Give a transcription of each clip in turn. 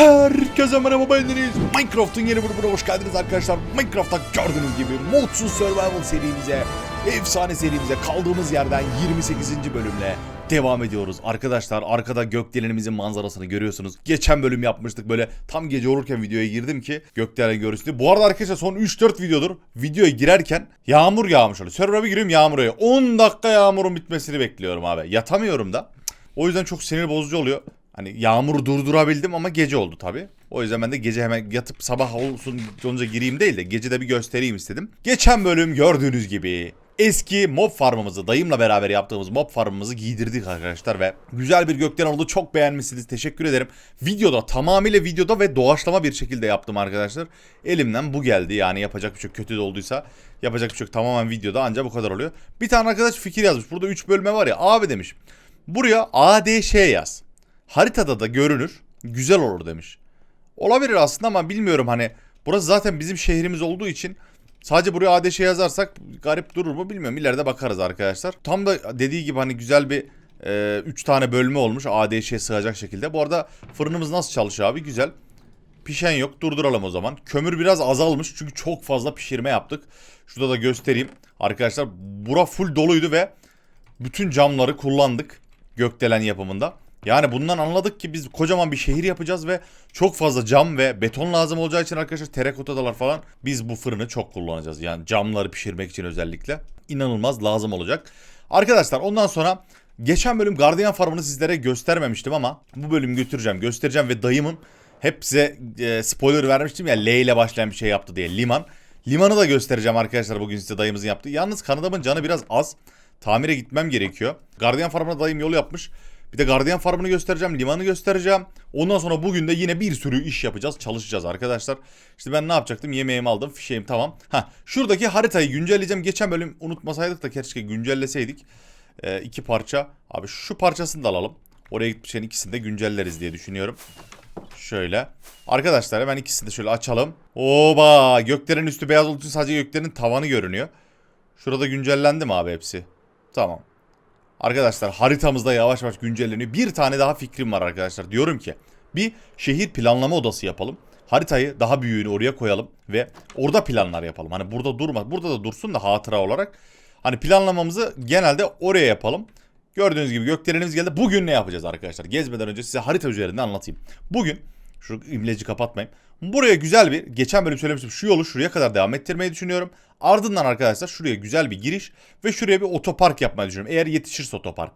Herkese merhaba bendeniz. Minecraft'ın yeni bölümüne hoş geldiniz arkadaşlar. Minecraft'ta gördüğünüz gibi Modsuz Survival serimize, efsane serimize kaldığımız yerden 28. bölümle devam ediyoruz. Arkadaşlar arkada gökdelenimizin manzarasını görüyorsunuz. Geçen bölüm yapmıştık böyle tam gece olurken videoya girdim ki gökdelen görünsün diye. Bu arada arkadaşlar son 3-4 videodur videoya girerken yağmur yağmış oluyor. Server'a bir giriyorum yağmur yağıyor. 10 dakika yağmurun bitmesini bekliyorum abi. Yatamıyorum da. O yüzden çok sinir bozucu oluyor. Hani yağmuru durdurabildim ama gece oldu tabi. O yüzden ben de gece hemen yatıp sabah olsun sonuca gireyim değil de gece de bir göstereyim istedim. Geçen bölüm gördüğünüz gibi eski mob farmımızı dayımla beraber yaptığımız mob farmımızı giydirdik arkadaşlar ve güzel bir gökten oldu. Çok beğenmişsiniz. Teşekkür ederim. Videoda tamamıyla videoda ve doğaçlama bir şekilde yaptım arkadaşlar. Elimden bu geldi. Yani yapacak bir şey kötü de olduysa yapacak bir şey. Tamamen videoda ancak bu kadar oluyor. Bir tane arkadaş fikir yazmış. Burada 3 bölme var ya. Abi demiş. Buraya ADŞ yaz haritada da görünür güzel olur demiş. Olabilir aslında ama bilmiyorum hani burası zaten bizim şehrimiz olduğu için sadece buraya ADŞ yazarsak garip durur mu bilmiyorum. İleride bakarız arkadaşlar. Tam da dediği gibi hani güzel bir 3 tane bölme olmuş ADŞ'ye sığacak şekilde. Bu arada fırınımız nasıl çalışıyor abi? Güzel. Pişen yok. Durduralım o zaman. Kömür biraz azalmış çünkü çok fazla pişirme yaptık. Şurada da göstereyim. Arkadaşlar bura full doluydu ve bütün camları kullandık gökdelen yapımında. Yani bundan anladık ki biz kocaman bir şehir yapacağız ve çok fazla cam ve beton lazım olacağı için arkadaşlar terakotadalar falan biz bu fırını çok kullanacağız. Yani camları pişirmek için özellikle inanılmaz lazım olacak. Arkadaşlar ondan sonra geçen bölüm Guardian Farm'ını sizlere göstermemiştim ama bu bölüm götüreceğim göstereceğim ve dayımın hep size e, spoiler vermiştim ya L ile başlayan bir şey yaptı diye liman. Limanı da göstereceğim arkadaşlar bugün size dayımızın yaptığı. Yalnız kanadamın canı biraz az. Tamire gitmem gerekiyor. Guardian Farm'ına dayım yol yapmış. Bir de Guardian Farm'ını göstereceğim, limanı göstereceğim. Ondan sonra bugün de yine bir sürü iş yapacağız, çalışacağız arkadaşlar. İşte ben ne yapacaktım? Yemeğimi aldım, fişeğim tamam. Ha, şuradaki haritayı güncelleyeceğim. Geçen bölüm unutmasaydık da keşke güncelleseydik. Ee, iki parça. Abi şu parçasını da alalım. Oraya gitmişken ikisini de güncelleriz diye düşünüyorum. Şöyle. Arkadaşlar hemen ikisini de şöyle açalım. Oba! Göklerin üstü beyaz olduğu için sadece göklerin tavanı görünüyor. Şurada güncellendi mi abi hepsi? Tamam. Arkadaşlar haritamızda yavaş yavaş güncelleniyor. Bir tane daha fikrim var arkadaşlar. Diyorum ki bir şehir planlama odası yapalım. Haritayı daha büyüğünü oraya koyalım ve orada planlar yapalım. Hani burada durma. Burada da dursun da hatıra olarak. Hani planlamamızı genelde oraya yapalım. Gördüğünüz gibi gökdelenimiz geldi. Bugün ne yapacağız arkadaşlar? Gezmeden önce size harita üzerinde anlatayım. Bugün şu imleci kapatmayayım. Buraya güzel bir geçen bölüm söylemiştim şu yolu şuraya kadar devam ettirmeyi düşünüyorum. Ardından arkadaşlar şuraya güzel bir giriş ve şuraya bir otopark yapmayı düşünüyorum. Eğer yetişirse otopark.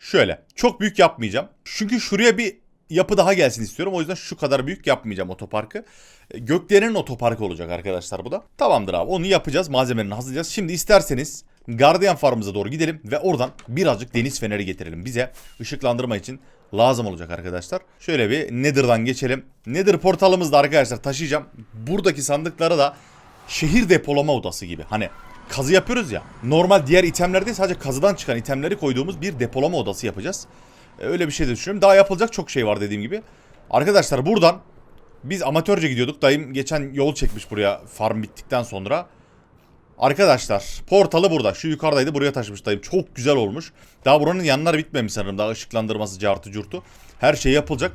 Şöyle çok büyük yapmayacağım. Çünkü şuraya bir yapı daha gelsin istiyorum. O yüzden şu kadar büyük yapmayacağım otoparkı. E, Göklerin otoparkı olacak arkadaşlar bu da. Tamamdır abi onu yapacağız. Malzemelerini hazırlayacağız. Şimdi isterseniz Guardian Farm'ımıza doğru gidelim ve oradan birazcık deniz feneri getirelim. Bize ışıklandırma için lazım olacak arkadaşlar. Şöyle bir Nether'dan geçelim. Nether portalımızda arkadaşlar taşıyacağım. Buradaki sandıkları da şehir depolama odası gibi. Hani kazı yapıyoruz ya. Normal diğer itemlerde sadece kazıdan çıkan itemleri koyduğumuz bir depolama odası yapacağız. Ee, Öyle bir şey de düşünüyorum. Daha yapılacak çok şey var dediğim gibi. Arkadaşlar buradan biz amatörce gidiyorduk. Dayım geçen yol çekmiş buraya farm bittikten sonra. Arkadaşlar portalı burada. Şu yukarıdaydı buraya taşımış dayım. Çok güzel olmuş. Daha buranın yanları bitmemiş sanırım. Daha ışıklandırması cartı curtu. Her şey yapılacak.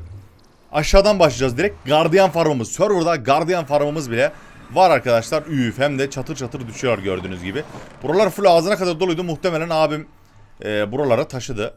Aşağıdan başlayacağız direkt. Guardian farmımız. Serverda Guardian farmımız bile var arkadaşlar. Üf hem de çatır çatır düşüyor gördüğünüz gibi. Buralar full ağzına kadar doluydu. Muhtemelen abim e, buralara taşıdı.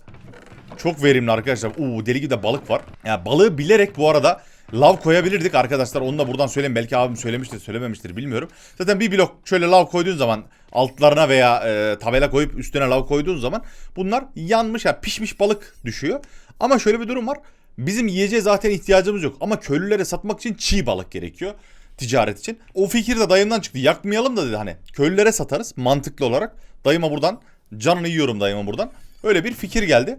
Çok verimli arkadaşlar. Uuu deli gibi de balık var. Ya yani balığı bilerek bu arada lav koyabilirdik arkadaşlar. Onu da buradan söyleyeyim. Belki abim söylemiştir, söylememiştir bilmiyorum. Zaten bir blok şöyle lav koyduğun zaman altlarına veya e, tabela koyup üstüne lav koyduğun zaman bunlar yanmış ya yani pişmiş balık düşüyor. Ama şöyle bir durum var. Bizim yiyeceğe zaten ihtiyacımız yok. Ama köylülere satmak için çiğ balık gerekiyor ticaret için. O fikir de dayımdan çıktı. Yakmayalım da dedi hani. Köylülere satarız mantıklı olarak. Dayıma buradan canını yiyorum dayıma buradan. Öyle bir fikir geldi.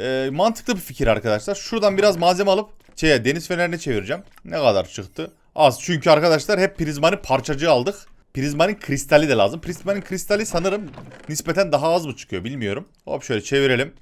Ee, mantıklı bir fikir arkadaşlar. Şuradan biraz malzeme alıp şeye, deniz fenerine çevireceğim. Ne kadar çıktı? Az. Çünkü arkadaşlar hep prizmanın parçacığı aldık. Prizmanın kristali de lazım. Prizmanın kristali sanırım nispeten daha az mı çıkıyor bilmiyorum. Hop şöyle çevirelim.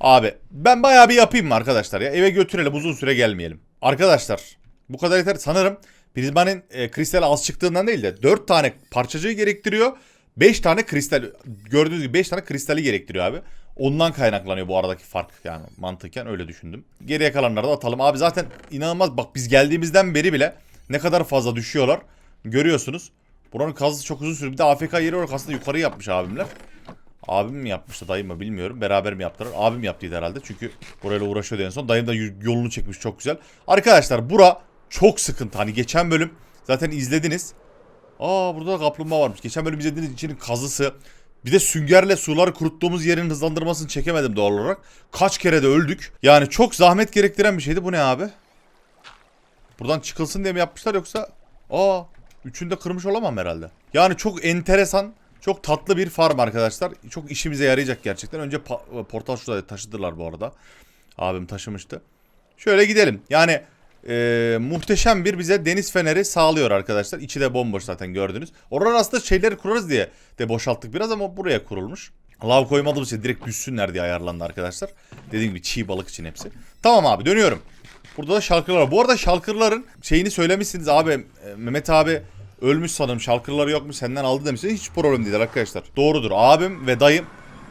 Abi ben bayağı bir yapayım mı arkadaşlar ya? Eve götürelim uzun süre gelmeyelim. Arkadaşlar bu kadar yeter. Sanırım Prizmanın e, kristali az çıktığından değil de 4 tane parçacığı gerektiriyor. 5 tane kristal gördüğünüz gibi 5 tane kristali gerektiriyor abi. Ondan kaynaklanıyor bu aradaki fark yani mantıken öyle düşündüm. Geriye kalanları da atalım. Abi zaten inanılmaz bak biz geldiğimizden beri bile ne kadar fazla düşüyorlar. Görüyorsunuz. Buranın kazısı çok uzun sürdü. Bir de AFK yeri olarak aslında yukarı yapmış abimler. Abim mi yapmıştı dayım mı bilmiyorum. Beraber mi yaptılar? Abim yaptıydı herhalde. Çünkü burayla uğraşıyordu en son. Dayım da yolunu çekmiş çok güzel. Arkadaşlar bura çok sıkıntı. Hani geçen bölüm zaten izlediniz. Aa burada da kaplumbağa varmış. Geçen bölüm izlediğiniz için kazısı. Bir de süngerle suları kuruttuğumuz yerin hızlandırmasını çekemedim doğal olarak. Kaç kere de öldük. Yani çok zahmet gerektiren bir şeydi. Bu ne abi? Buradan çıkılsın diye mi yapmışlar yoksa... Aa üçünü de kırmış olamam herhalde. Yani çok enteresan, çok tatlı bir farm arkadaşlar. Çok işimize yarayacak gerçekten. Önce pa- portal şurada taşıdılar bu arada. Abim taşımıştı. Şöyle gidelim. Yani e, muhteşem bir bize deniz feneri sağlıyor arkadaşlar. İçi de bomboş zaten gördünüz. Oradan aslında şeyleri kurarız diye de boşalttık biraz ama buraya kurulmuş. Lav koymadığımız için direkt büssünler diye ayarlandı arkadaşlar. Dediğim gibi çiğ balık için hepsi. Tamam abi dönüyorum. Burada da şalkırlar. Bu arada şalkırların şeyini söylemişsiniz abi. e, Mehmet abi ölmüş sanırım. Şalkırları yokmuş senden aldı demişsiniz. Hiç problem değil arkadaşlar. Doğrudur. Abim ve dayım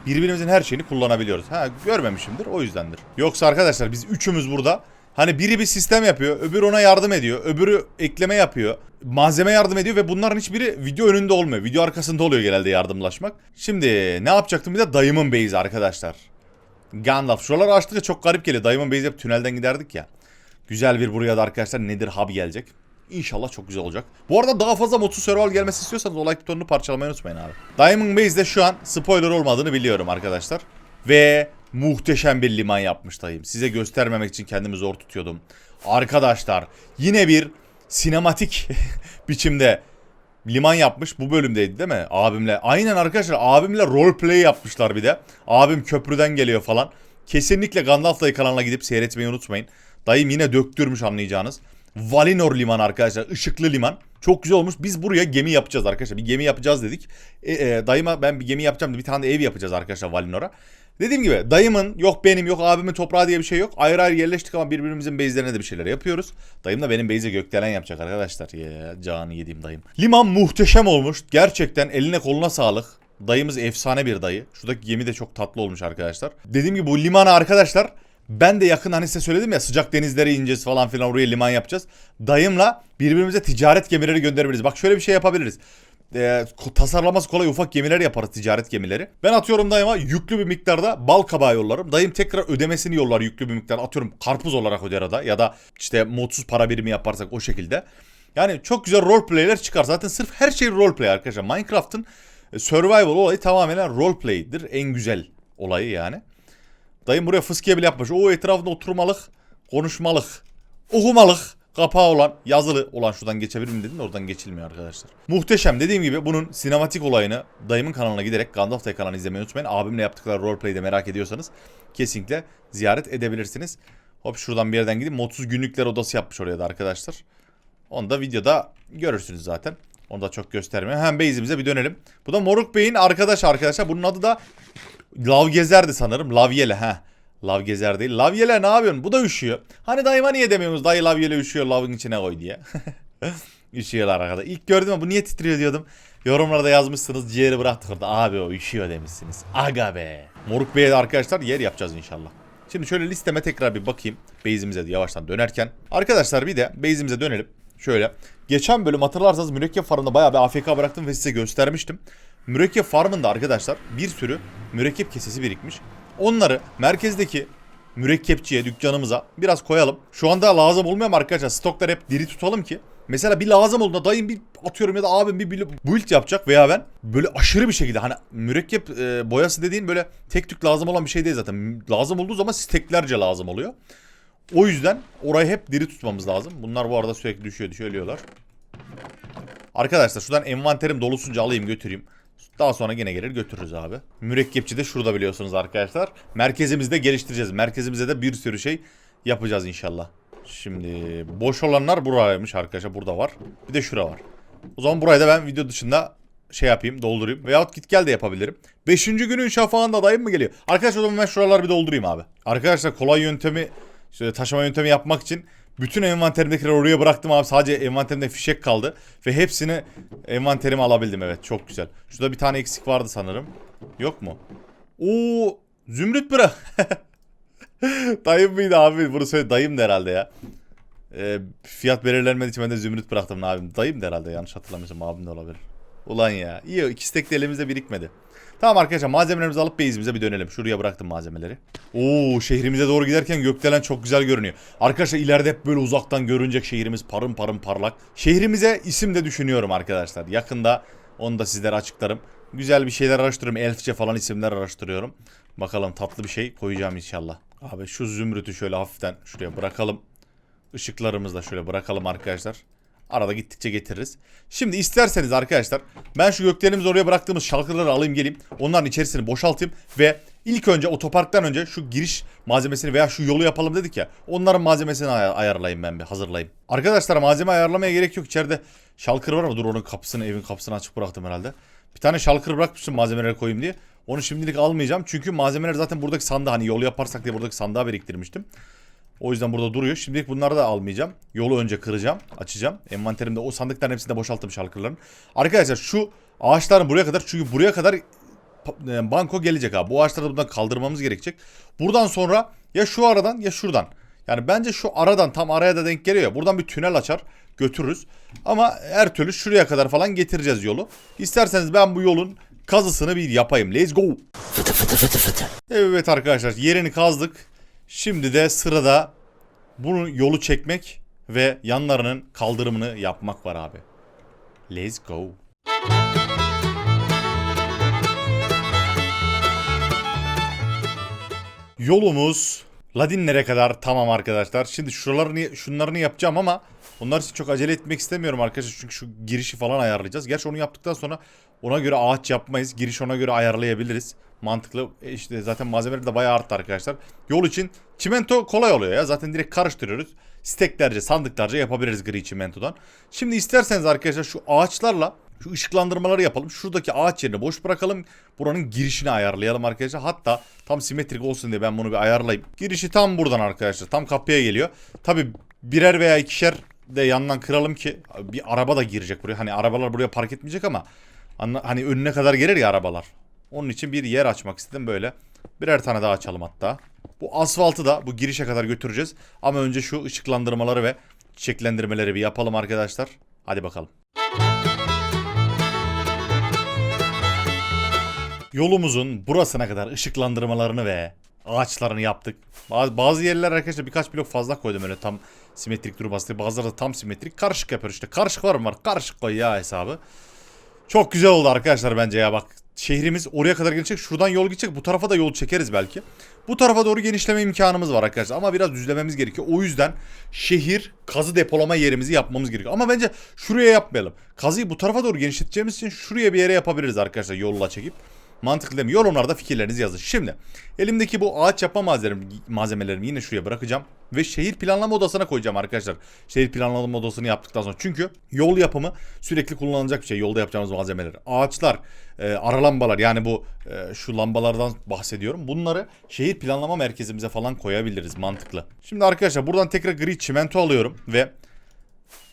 birbirimizin her şeyini kullanabiliyoruz. Ha görmemişimdir o yüzdendir. Yoksa arkadaşlar biz üçümüz burada Hani biri bir sistem yapıyor, öbürü ona yardım ediyor, öbürü ekleme yapıyor, malzeme yardım ediyor ve bunların hiçbiri video önünde olmuyor. Video arkasında oluyor genelde yardımlaşmak. Şimdi ne yapacaktım bir de dayımın base'i arkadaşlar. Gandalf. Şuraları açtıkça çok garip geliyor. Dayımın base'i hep tünelden giderdik ya. Güzel bir buraya da arkadaşlar nedir hub gelecek. İnşallah çok güzel olacak. Bu arada daha fazla modsuz survival gelmesi istiyorsanız o like butonunu parçalamayı unutmayın abi. Diamond Base'de şu an spoiler olmadığını biliyorum arkadaşlar. Ve muhteşem bir liman yapmış dayım. Size göstermemek için kendimi zor tutuyordum. Arkadaşlar yine bir sinematik biçimde liman yapmış. Bu bölümdeydi değil mi? Abimle. Aynen arkadaşlar abimle roleplay yapmışlar bir de. Abim köprüden geliyor falan. Kesinlikle Gandalf dayı kanalına gidip seyretmeyi unutmayın. Dayım yine döktürmüş anlayacağınız. Valinor liman arkadaşlar. ışıklı liman. Çok güzel olmuş. Biz buraya gemi yapacağız arkadaşlar. Bir gemi yapacağız dedik. E, e, dayıma ben bir gemi yapacağım. Bir tane ev yapacağız arkadaşlar Valinor'a. Dediğim gibi dayımın yok benim yok abimin toprağı diye bir şey yok. Ayrı ayrı yerleştik ama birbirimizin base'lerine de bir şeyler yapıyoruz. Dayım da benim base'e gökdelen yapacak arkadaşlar. Ya canı yediğim dayım. Liman muhteşem olmuş. Gerçekten eline koluna sağlık. Dayımız efsane bir dayı. Şuradaki gemi de çok tatlı olmuş arkadaşlar. Dediğim gibi bu limana arkadaşlar ben de yakın hani size söyledim ya sıcak denizlere ineceğiz falan filan oraya liman yapacağız. Dayımla birbirimize ticaret gemileri gönderebiliriz. Bak şöyle bir şey yapabiliriz. Ko- tasarlaması kolay ufak gemiler yaparız ticaret gemileri. Ben atıyorum dayıma yüklü bir miktarda bal kabağı yollarım. Dayım tekrar ödemesini yollar yüklü bir miktar. Atıyorum karpuz olarak öder da ya da işte modsuz para birimi yaparsak o şekilde. Yani çok güzel roleplay'ler çıkar. Zaten sırf her şey roleplay arkadaşlar. Minecraft'ın e, survival olayı tamamen roleplay'dir. En güzel olayı yani. Dayım buraya fıskiye bile yapmış. O etrafında oturmalık, konuşmalık, okumalık, kapağı olan, yazılı olan şuradan geçebilir mi dedin de oradan geçilmiyor arkadaşlar. Muhteşem. Dediğim gibi bunun sinematik olayını dayımın kanalına giderek Gandalf Day kanalını izlemeyi unutmayın. Abimle yaptıkları roleplay'i merak ediyorsanız kesinlikle ziyaret edebilirsiniz. Hop şuradan bir yerden gidip modsuz günlükler odası yapmış oraya da arkadaşlar. Onu da videoda görürsünüz zaten. Onu da çok göstermiyor. Hem base'imize bir dönelim. Bu da Moruk Bey'in arkadaş arkadaşlar. Bunun adı da Lav Gezer'di sanırım. Lavyele ha. Lav Gezer değil. Lavyele ne yapıyorsun? Bu da üşüyor. Hani dayıma niye demiyorsunuz? Dayı Lavyele üşüyor lavın içine koy diye. Üşüyorlar arkada. İlk gördüm ama bu niye titriyor diyordum. Yorumlarda yazmışsınız ciğeri bıraktık orada. Abi o üşüyor demişsiniz. Aga be. Moruk Bey'e arkadaşlar yer yapacağız inşallah. Şimdi şöyle listeme tekrar bir bakayım. Base'imize yavaştan dönerken. Arkadaşlar bir de base'imize dönelim. Şöyle. Geçen bölüm hatırlarsanız mürekkep farında bayağı bir AFK bıraktım ve size göstermiştim. Mürekkep farmında arkadaşlar bir sürü mürekkep kesesi birikmiş. Onları merkezdeki mürekkepçiye, dükkanımıza biraz koyalım. Şu anda lazım mu arkadaşlar? Stokları hep diri tutalım ki. Mesela bir lazım olduğunda dayım bir atıyorum ya da abim bir build yapacak veya ben böyle aşırı bir şekilde hani mürekkep e, boyası dediğin böyle tek tük lazım olan bir şey değil zaten. Lazım olduğu zaman steklerce lazım oluyor. O yüzden orayı hep diri tutmamız lazım. Bunlar bu arada sürekli düşüyor düşüyor ölüyorlar. Arkadaşlar şuradan envanterim dolusunca alayım götüreyim. Daha sonra gene gelir götürürüz abi. Mürekkepçi de şurada biliyorsunuz arkadaşlar. Merkezimizde geliştireceğiz. Merkezimize de bir sürü şey yapacağız inşallah. Şimdi boş olanlar buraymış arkadaşlar. Burada var. Bir de şura var. O zaman burayı da ben video dışında şey yapayım doldurayım. Veyahut git gel de yapabilirim. Beşinci günün şafağında dayım mı geliyor? Arkadaşlar o zaman ben şuraları bir doldurayım abi. Arkadaşlar kolay yöntemi şöyle taşıma yöntemi yapmak için bütün envanterimdekileri oraya bıraktım abi. Sadece envanterimde fişek kaldı. Ve hepsini envanterime alabildim evet. Çok güzel. Şurada bir tane eksik vardı sanırım. Yok mu? Oo Zümrüt bırak. dayım mıydı abi? Bunu söyle dayım da herhalde ya. Ee, fiyat belirlenmediği için ben de zümrüt bıraktım abim. Dayım da herhalde yanlış hatırlamıyorsam abim de olabilir. Ulan ya. İyi iki tek de elimizde birikmedi. Tamam arkadaşlar malzemelerimizi alıp base'imize bir dönelim. Şuraya bıraktım malzemeleri. Oo şehrimize doğru giderken gökdelen çok güzel görünüyor. Arkadaşlar ileride hep böyle uzaktan görünecek şehrimiz parın parın parlak. Şehrimize isim de düşünüyorum arkadaşlar. Yakında onu da sizlere açıklarım. Güzel bir şeyler araştırıyorum. Elfçe falan isimler araştırıyorum. Bakalım tatlı bir şey koyacağım inşallah. Abi şu zümrütü şöyle hafiften şuraya bırakalım. Işıklarımızı da şöyle bırakalım arkadaşlar. Arada gittikçe getiririz. Şimdi isterseniz arkadaşlar ben şu gökdelenimizi oraya bıraktığımız şalkırları alayım geleyim. Onların içerisini boşaltayım ve ilk önce otoparktan önce şu giriş malzemesini veya şu yolu yapalım dedik ya. Onların malzemesini ay- ayarlayayım ben bir hazırlayayım. Arkadaşlar malzeme ayarlamaya gerek yok. İçeride şalkır var ama dur onun kapısını evin kapısını açık bıraktım herhalde. Bir tane şalkır bırakmıştım malzemeleri koyayım diye. Onu şimdilik almayacağım. Çünkü malzemeler zaten buradaki sandığa hani yolu yaparsak diye buradaki sandığa biriktirmiştim. O yüzden burada duruyor. Şimdilik bunları da almayacağım. Yolu önce kıracağım, açacağım. Envanterimde o sandıkların hepsini de boşalttım şalkırların. Arkadaşlar şu ağaçların buraya kadar çünkü buraya kadar e, banko gelecek abi. Bu ağaçları da buradan kaldırmamız gerekecek. Buradan sonra ya şu aradan ya şuradan. Yani bence şu aradan tam araya da denk geliyor ya. Buradan bir tünel açar götürürüz. Ama her türlü şuraya kadar falan getireceğiz yolu. İsterseniz ben bu yolun kazısını bir yapayım. Let's go. Evet arkadaşlar yerini kazdık. Şimdi de sırada bunu yolu çekmek ve yanlarının kaldırımını yapmak var abi. Let's go. Yolumuz Ladinlere kadar tamam arkadaşlar. Şimdi şuralarını şunlarını yapacağım ama onlar için çok acele etmek istemiyorum arkadaşlar. Çünkü şu girişi falan ayarlayacağız. Gerçi onu yaptıktan sonra ona göre ağaç yapmayız. Giriş ona göre ayarlayabiliriz. Mantıklı. E zaten malzemeleri de bayağı arttı arkadaşlar. Yol için çimento kolay oluyor ya. Zaten direkt karıştırıyoruz. Steklerce, sandıklarca yapabiliriz gri çimentodan. Şimdi isterseniz arkadaşlar şu ağaçlarla şu ışıklandırmaları yapalım. Şuradaki ağaç yerini boş bırakalım. Buranın girişini ayarlayalım arkadaşlar. Hatta tam simetrik olsun diye ben bunu bir ayarlayayım. Girişi tam buradan arkadaşlar. Tam kapıya geliyor. Tabi birer veya ikişer de yandan kıralım ki bir araba da girecek buraya. Hani arabalar buraya park etmeyecek ama hani önüne kadar gelir ya arabalar. Onun için bir yer açmak istedim böyle. Birer tane daha açalım hatta. Bu asfaltı da bu girişe kadar götüreceğiz. Ama önce şu ışıklandırmaları ve çiçeklendirmeleri bir yapalım arkadaşlar. Hadi bakalım. Yolumuzun burasına kadar ışıklandırmalarını ve ağaçlarını yaptık. Bazı, bazı yerler arkadaşlar birkaç blok fazla koydum öyle tam simetrik durması. Bazıları da tam simetrik. Karışık yapıyor işte. Karışık var mı var? Karışık koy ya hesabı. Çok güzel oldu arkadaşlar bence ya bak. Şehrimiz oraya kadar gelecek. Şuradan yol gidecek. Bu tarafa da yol çekeriz belki. Bu tarafa doğru genişleme imkanımız var arkadaşlar. Ama biraz düzlememiz gerekiyor. O yüzden şehir kazı depolama yerimizi yapmamız gerekiyor. Ama bence şuraya yapmayalım. Kazıyı bu tarafa doğru genişleteceğimiz için şuraya bir yere yapabiliriz arkadaşlar yolla çekip. Mantıklı değil mi? Yorumlarda fikirlerinizi yazın. Şimdi elimdeki bu ağaç yapma malzemelerim, malzemelerimi yine şuraya bırakacağım. Ve şehir planlama odasına koyacağım arkadaşlar. Şehir planlama odasını yaptıktan sonra. Çünkü yol yapımı sürekli kullanılacak bir şey. Yolda yapacağımız malzemeler. Ağaçlar, e, ara lambalar yani bu e, şu lambalardan bahsediyorum. Bunları şehir planlama merkezimize falan koyabiliriz. Mantıklı. Şimdi arkadaşlar buradan tekrar gri çimento alıyorum ve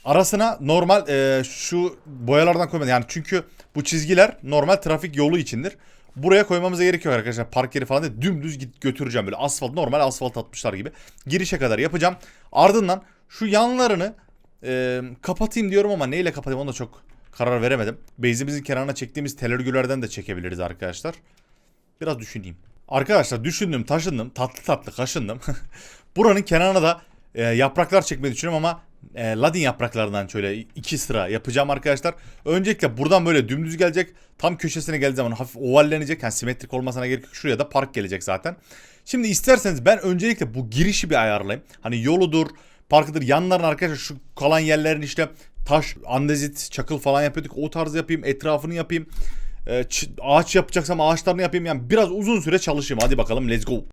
Arasına normal e, şu boyalardan koymadım. Yani çünkü bu çizgiler normal trafik yolu içindir. Buraya koymamıza gerek yok arkadaşlar. Park yeri falan değil. Dümdüz git götüreceğim böyle asfalt normal asfalt atmışlar gibi. Girişe kadar yapacağım. Ardından şu yanlarını e, kapatayım diyorum ama neyle kapatayım onu da çok karar veremedim. Base'imizin kenarına çektiğimiz tel örgülerden de çekebiliriz arkadaşlar. Biraz düşüneyim. Arkadaşlar düşündüm, taşındım, tatlı tatlı kaşındım. Buranın kenarına da e, yapraklar çekmeyi düşünüyorum ama e, ladin yapraklarından şöyle iki sıra yapacağım arkadaşlar. Öncelikle buradan böyle dümdüz gelecek. Tam köşesine geldiği zaman hafif ovallenecek. Yani simetrik olmasına gerek yok. Şuraya da park gelecek zaten. Şimdi isterseniz ben öncelikle bu girişi bir ayarlayayım. Hani yoludur, parkıdır, yanların arkadaşlar şu kalan yerlerin işte taş, andezit, çakıl falan yapıyorduk. O tarz yapayım, etrafını yapayım. E, ç- ağaç yapacaksam ağaçlarını yapayım. Yani biraz uzun süre çalışayım. Hadi bakalım let's go.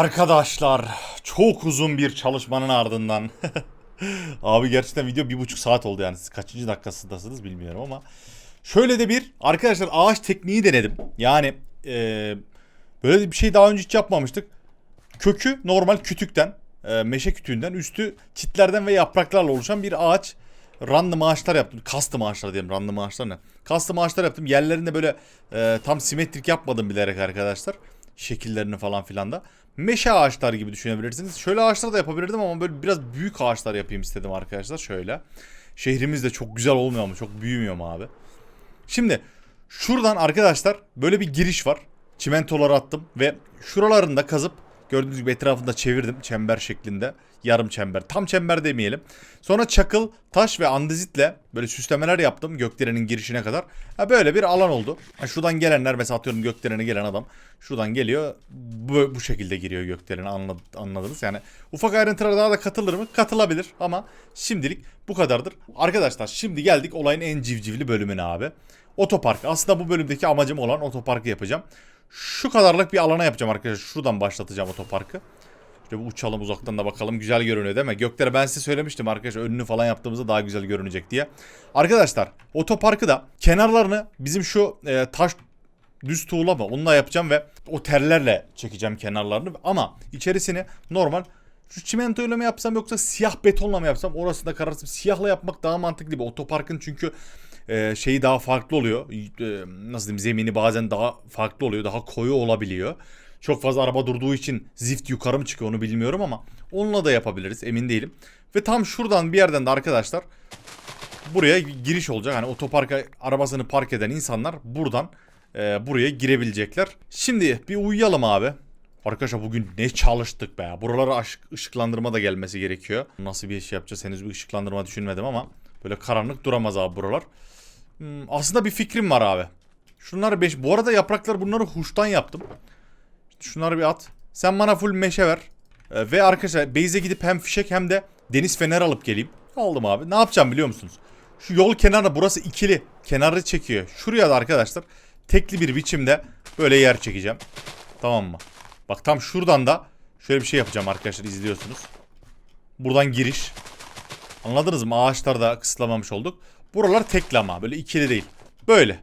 Arkadaşlar çok uzun bir çalışmanın ardından Abi gerçekten video bir buçuk saat oldu yani siz kaçıncı dakikasındasınız bilmiyorum ama Şöyle de bir arkadaşlar ağaç tekniği denedim yani eee, Böyle bir şey daha önce hiç yapmamıştık Kökü normal kütükten e, meşe kütüğünden üstü çitlerden ve yapraklarla oluşan bir ağaç random ağaçlar yaptım. Custom ağaçlar diyeyim random ağaçlar ne? Custom ağaçlar yaptım. Yerlerinde böyle e, tam simetrik yapmadım bilerek arkadaşlar. Şekillerini falan filan da. Meşe ağaçlar gibi düşünebilirsiniz. Şöyle ağaçlar da yapabilirdim ama böyle biraz büyük ağaçlar yapayım istedim arkadaşlar. Şöyle. Şehrimiz de çok güzel olmuyor mu? Çok büyümüyor mu abi? Şimdi şuradan arkadaşlar böyle bir giriş var. Çimentoları attım ve şuralarında kazıp gördüğünüz gibi etrafında çevirdim çember şeklinde. Yarım çember. Tam çember demeyelim. Sonra çakıl, taş ve andezitle böyle süslemeler yaptım gökdelenin girişine kadar. Ha böyle bir alan oldu. Ha şuradan gelenler mesela atıyorum gökdelene gelen adam şuradan geliyor bu, bu şekilde giriyor gökdelene anlad, anladınız. Yani ufak ayrıntılara daha da katılır mı? Katılabilir ama şimdilik bu kadardır. Arkadaşlar şimdi geldik olayın en civcivli bölümüne abi. Otopark. Aslında bu bölümdeki amacım olan otoparkı yapacağım. Şu kadarlık bir alana yapacağım arkadaşlar. Şuradan başlatacağım otoparkı. İşte bu uçalım uzaktan da bakalım güzel görünüyor değil mi? Göklere ben size söylemiştim arkadaşlar önünü falan yaptığımızda daha güzel görünecek diye. Arkadaşlar otoparkı da kenarlarını bizim şu e, taş düz tuğla mı onunla yapacağım ve o terlerle çekeceğim kenarlarını ama içerisini normal şu çimentoyla mı yapsam yoksa siyah betonla mı yapsam orası da kararsın. Siyahla yapmak daha mantıklı bir otoparkın çünkü e, şeyi daha farklı oluyor. E, nasıl diyeyim zemini bazen daha farklı oluyor. Daha koyu olabiliyor. Çok fazla araba durduğu için zift yukarı mı çıkıyor onu bilmiyorum ama onunla da yapabiliriz emin değilim. Ve tam şuradan bir yerden de arkadaşlar buraya giriş olacak. Hani otoparka arabasını park eden insanlar buradan e, buraya girebilecekler. Şimdi bir uyuyalım abi. Arkadaşlar bugün ne çalıştık be. Buralara ışık, ışıklandırma da gelmesi gerekiyor. Nasıl bir şey yapacağız henüz bir ışıklandırma düşünmedim ama böyle karanlık duramaz abi buralar. Hmm, aslında bir fikrim var abi. Şunları 5 bu arada yapraklar bunları huştan yaptım. Şunları bir at. Sen bana full meşe ver. Ee, ve arkadaşlar base'e gidip hem fişek hem de deniz fener alıp geleyim. Aldım abi. Ne yapacağım biliyor musunuz? Şu yol kenarında burası ikili. Kenarı çekiyor. Şuraya da arkadaşlar tekli bir biçimde böyle yer çekeceğim. Tamam mı? Bak tam şuradan da şöyle bir şey yapacağım arkadaşlar izliyorsunuz. Buradan giriş. Anladınız mı? Ağaçlarda kısıtlamamış olduk. Buralar tekli ama böyle ikili değil. Böyle.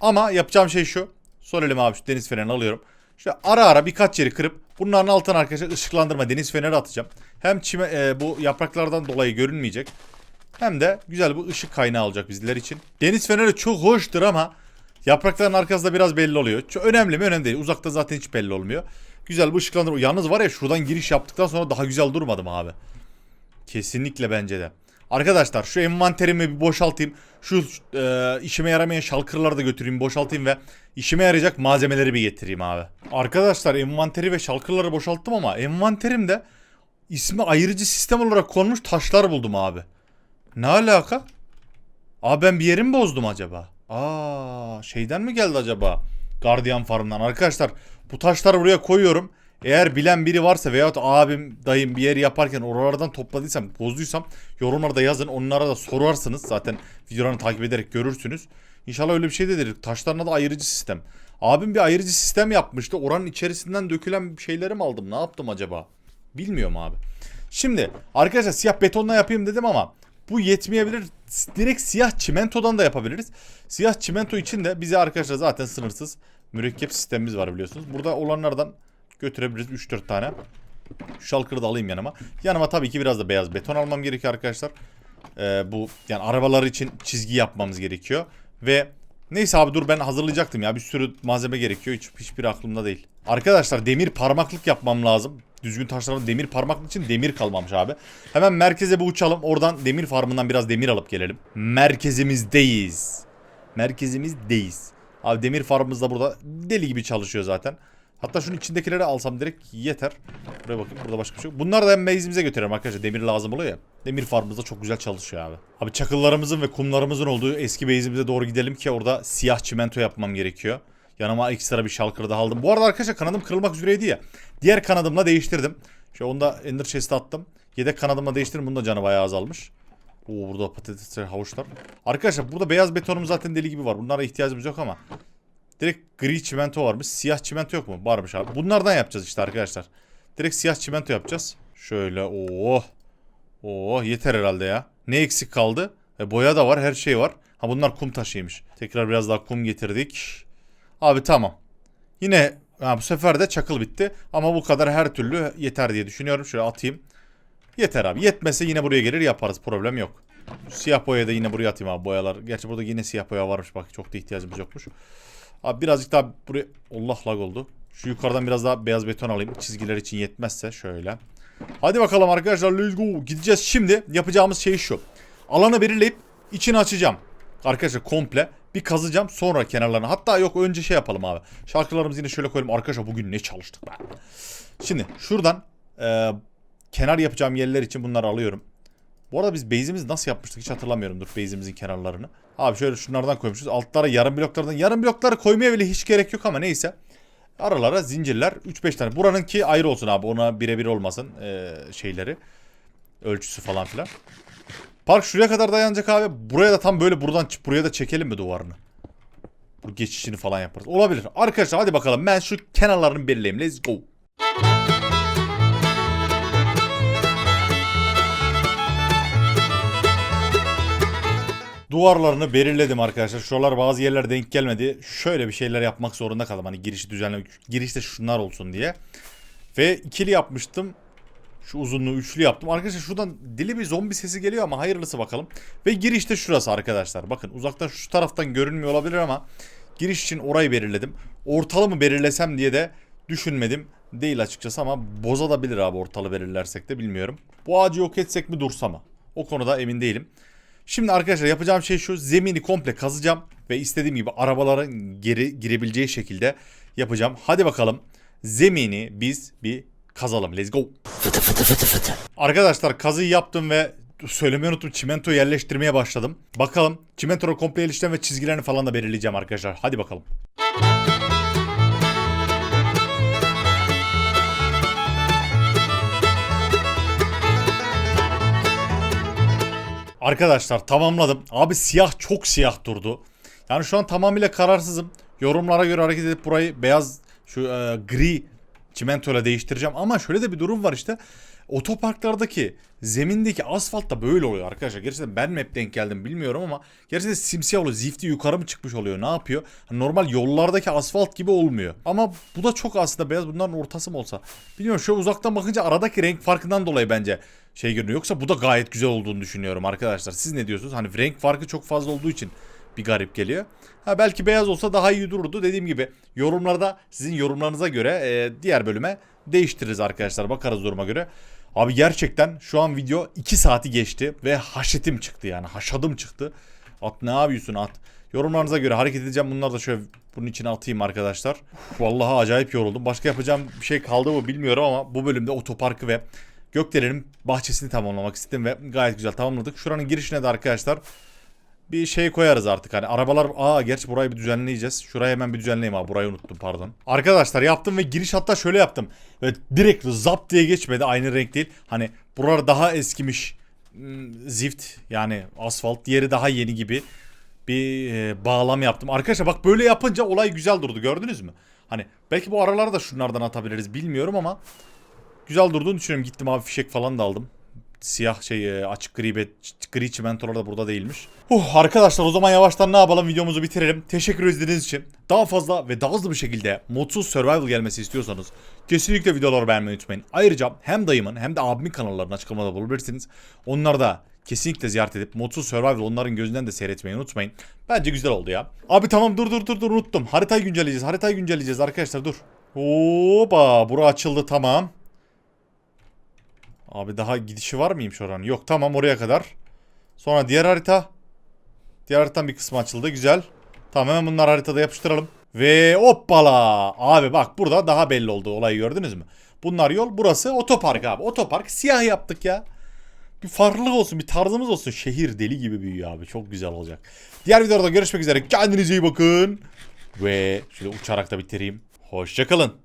Ama yapacağım şey şu. Sol elime abi şu deniz fenerini alıyorum. Şöyle ara ara birkaç yeri kırıp bunların altına arkadaşlar ışıklandırma deniz feneri atacağım. Hem çime, e, bu yapraklardan dolayı görünmeyecek. Hem de güzel bir ışık kaynağı olacak bizler için. Deniz feneri çok hoştur ama yaprakların arkasında biraz belli oluyor. Çok önemli mi? Önemli değil. Uzakta zaten hiç belli olmuyor. Güzel bir ışıklandırma. Yalnız var ya şuradan giriş yaptıktan sonra daha güzel durmadım abi. Kesinlikle bence de. Arkadaşlar şu envanterimi bir boşaltayım. Şu e, işime yaramayan şalkırları da götüreyim boşaltayım ve işime yarayacak malzemeleri bir getireyim abi. Arkadaşlar envanteri ve şalkırları boşalttım ama envanterimde ismi ayırıcı sistem olarak konmuş taşlar buldum abi. Ne alaka? Abi ben bir yerim bozdum acaba? Aa şeyden mi geldi acaba? Guardian Farm'dan. Arkadaşlar bu taşları buraya koyuyorum. Eğer bilen biri varsa veyahut abim dayım bir yeri yaparken oralardan topladıysam bozduysam yorumlarda yazın onlara da sorarsınız zaten videolarını takip ederek görürsünüz. İnşallah öyle bir şey değildir. Taşlarına da ayırıcı sistem. Abim bir ayırıcı sistem yapmıştı. Oranın içerisinden dökülen şeyleri mi aldım? Ne yaptım acaba? Bilmiyorum abi. Şimdi arkadaşlar siyah betonla yapayım dedim ama bu yetmeyebilir. Direkt siyah çimentodan da yapabiliriz. Siyah çimento için de bize arkadaşlar zaten sınırsız mürekkep sistemimiz var biliyorsunuz. Burada olanlardan götürebiliriz 3-4 tane. Şu şalkırı da alayım yanıma. Yanıma tabii ki biraz da beyaz beton almam gerekiyor arkadaşlar. Ee, bu yani arabalar için çizgi yapmamız gerekiyor. Ve neyse abi dur ben hazırlayacaktım ya. Bir sürü malzeme gerekiyor. Hiç, hiçbir aklımda değil. Arkadaşlar demir parmaklık yapmam lazım. Düzgün taşların demir parmaklık için demir kalmamış abi. Hemen merkeze bir uçalım. Oradan demir farmından biraz demir alıp gelelim. Merkezimizdeyiz. Merkezimizdeyiz. Abi demir farmımız da burada deli gibi çalışıyor zaten. Hatta şunun içindekileri alsam direkt yeter. Buraya bakın burada başka bir şey yok. Bunları da hem base'imize götürelim arkadaşlar. Demir lazım oluyor ya. Demir farmımızda çok güzel çalışıyor abi. Abi çakıllarımızın ve kumlarımızın olduğu eski base'imize doğru gidelim ki orada siyah çimento yapmam gerekiyor. Yanıma ekstra bir şalkır da aldım. Bu arada arkadaşlar kanadım kırılmak üzereydi ya. Diğer kanadımla değiştirdim. Şu onu da Ender Chest'e attım. Yedek kanadımla değiştirdim. Bunun da canı bayağı azalmış. Oo burada patatesler, havuçlar. Arkadaşlar burada beyaz betonum zaten deli gibi var. Bunlara ihtiyacımız yok ama Direkt gri çimento varmış. Siyah çimento yok mu? Varmış abi. Bunlardan yapacağız işte arkadaşlar. Direkt siyah çimento yapacağız. Şöyle oh. Oh yeter herhalde ya. Ne eksik kaldı? E, boya da var her şey var. Ha bunlar kum taşıymış. Tekrar biraz daha kum getirdik. Abi tamam. Yine ha, bu sefer de çakıl bitti. Ama bu kadar her türlü yeter diye düşünüyorum. Şöyle atayım. Yeter abi. Yetmese yine buraya gelir yaparız. Problem yok. Siyah boyayı da yine buraya atayım abi boyalar. Gerçi burada yine siyah boya varmış bak. Çok da ihtiyacımız yokmuş. Abi birazcık daha buraya... Allah lag oldu. Şu yukarıdan biraz daha beyaz beton alayım. Çizgiler için yetmezse şöyle. Hadi bakalım arkadaşlar let's go. Gideceğiz şimdi. Yapacağımız şey şu. Alanı belirleyip içini açacağım. Arkadaşlar komple bir kazacağım sonra kenarlarına. Hatta yok önce şey yapalım abi. Şarkılarımızı yine şöyle koyalım. Arkadaşlar bugün ne çalıştık be. Şimdi şuradan e, kenar yapacağım yerler için bunları alıyorum. Bu arada biz base'imizi nasıl yapmıştık hiç hatırlamıyorum. Dur base'imizin kenarlarını. Abi şöyle şunlardan koymuşuz. Altlara yarım bloklardan. Yarım blokları koymaya bile hiç gerek yok ama neyse. Aralara zincirler 3-5 tane. Buranınki ayrı olsun abi. Ona birebir olmasın ee, şeyleri. Ölçüsü falan filan. Park şuraya kadar dayanacak abi. Buraya da tam böyle buradan buraya da çekelim mi duvarını? Bu geçişini falan yaparız. Olabilir. Arkadaşlar hadi bakalım. Ben şu kenarlarını belirleyeyim. Let's go. Duvarlarını belirledim arkadaşlar. Şuralar bazı yerler denk gelmedi. Şöyle bir şeyler yapmak zorunda kaldım. Hani girişi düzenlemek. Girişte şunlar olsun diye. Ve ikili yapmıştım. Şu uzunluğu üçlü yaptım. Arkadaşlar şuradan dili bir zombi sesi geliyor ama hayırlısı bakalım. Ve girişte şurası arkadaşlar. Bakın uzaktan şu taraftan görünmüyor olabilir ama giriş için orayı belirledim. Ortalı mı belirlesem diye de düşünmedim. Değil açıkçası ama bozabilir abi ortalı belirlersek de bilmiyorum. Bu ağacı yok etsek mi dursa mı? O konuda emin değilim. Şimdi arkadaşlar yapacağım şey şu. Zemini komple kazacağım. Ve istediğim gibi arabaların geri girebileceği şekilde yapacağım. Hadi bakalım. Zemini biz bir kazalım. Let's go. Arkadaşlar kazıyı yaptım ve söylemeyi unuttum. Çimento yerleştirmeye başladım. Bakalım çimentonun komple yerleştirme ve çizgilerini falan da belirleyeceğim arkadaşlar. Hadi bakalım. Arkadaşlar tamamladım. Abi siyah çok siyah durdu. Yani şu an tamamıyla kararsızım. Yorumlara göre hareket edip burayı beyaz şu e, gri çimentoyla değiştireceğim. Ama şöyle de bir durum var işte. Otoparklardaki zemindeki asfalt da böyle oluyor arkadaşlar. Gerçekten ben mi hep denk geldim bilmiyorum ama gerçekten simsiyah oluyor. Zifti yukarı mı çıkmış oluyor ne yapıyor? Hani normal yollardaki asfalt gibi olmuyor. Ama bu da çok aslında beyaz bunların ortası mı olsa. Bilmiyorum şöyle uzaktan bakınca aradaki renk farkından dolayı bence şey görünüyor. Yoksa bu da gayet güzel olduğunu düşünüyorum arkadaşlar. Siz ne diyorsunuz? Hani renk farkı çok fazla olduğu için bir garip geliyor. Ha belki beyaz olsa daha iyi dururdu. Dediğim gibi yorumlarda sizin yorumlarınıza göre e, diğer bölüme değiştiririz arkadaşlar. Bakarız duruma göre. Abi gerçekten şu an video 2 saati geçti ve haşetim çıktı yani. Haşadım çıktı. At ne yapıyorsun at. Yorumlarınıza göre hareket edeceğim. Bunları da şöyle bunun içine atayım arkadaşlar. Uf, vallahi acayip yoruldum. Başka yapacağım bir şey kaldı mı bilmiyorum ama bu bölümde otoparkı ve Gökdelen'in bahçesini tamamlamak istedim ve gayet güzel tamamladık. Şuranın girişine de arkadaşlar bir şey koyarız artık. Hani arabalar aa gerçi burayı bir düzenleyeceğiz. Şurayı hemen bir düzenleyeyim abi. Burayı unuttum pardon. Arkadaşlar yaptım ve giriş hatta şöyle yaptım. Ve direkt zap diye geçmedi. Aynı renk değil. Hani buralar daha eskimiş. Hmm, Zift yani asfalt. Diğeri daha yeni gibi bir e, bağlam yaptım. Arkadaşlar bak böyle yapınca olay güzel durdu. Gördünüz mü? Hani belki bu araları da şunlardan atabiliriz bilmiyorum ama güzel durduğunu düşünüyorum. Gittim abi fişek falan da aldım. Siyah şey e, açık gri be, gri çimentolar da burada değilmiş. Uh, arkadaşlar o zaman yavaştan ne yapalım videomuzu bitirelim. Teşekkür edildiğiniz için. Daha fazla ve daha hızlı bir şekilde modsuz survival gelmesi istiyorsanız kesinlikle videoları beğenmeyi unutmayın. Ayrıca hem dayımın hem de abimin kanallarını açıklamada bulabilirsiniz. Onları da kesinlikle ziyaret edip modsuz survival onların gözünden de seyretmeyi unutmayın. Bence güzel oldu ya. Abi tamam dur dur dur dur unuttum. Haritayı güncelleyeceğiz. Haritayı güncelleyeceğiz arkadaşlar dur. Hoppa bura açıldı tamam. Abi daha gidişi var mıymış oranın? Yok tamam oraya kadar. Sonra diğer harita. Diğer haritanın bir kısmı açıldı. Güzel. Tamam hemen bunları haritada yapıştıralım. Ve hoppala. Abi bak burada daha belli oldu olayı gördünüz mü? Bunlar yol burası otopark abi. Otopark siyah yaptık ya. Bir farklılık olsun bir tarzımız olsun. Şehir deli gibi büyüyor abi. Çok güzel olacak. Diğer videoda görüşmek üzere. Kendinize iyi bakın. Ve şöyle uçarak da bitireyim. Hoşçakalın.